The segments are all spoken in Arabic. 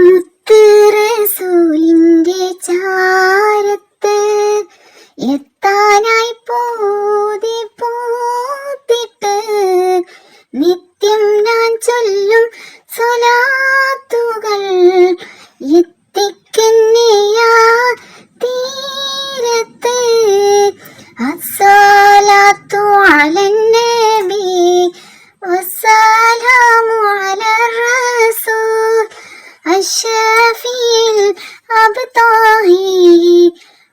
മുത്ത് റസൂലിന്റെ ചാരത്ത് എത്താനായി പോതി പോത്തിട്ട് നിത്യം ഞാൻ ചൊല്ലും സ്വലാത്തുകൾ എത്തിക്കന്നെയാ തീരത്ത്. അസാലാത്തു അലൻ طاب طاهي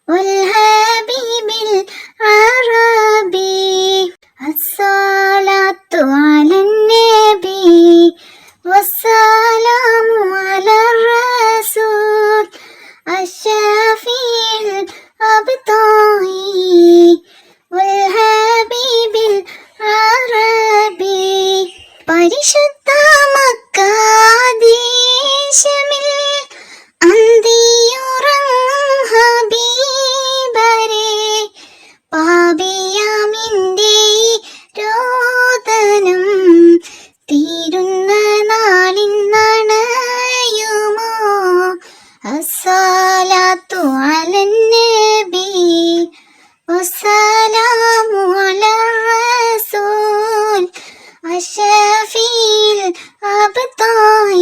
والهبيب العربي الصلاة على النبي والسلام على الرسول. الشفيع الأبطاهي والهبيب العربي പരിശുദ്ധ الصلاة على النبي والسلام على الرسول الشفيع الأبطال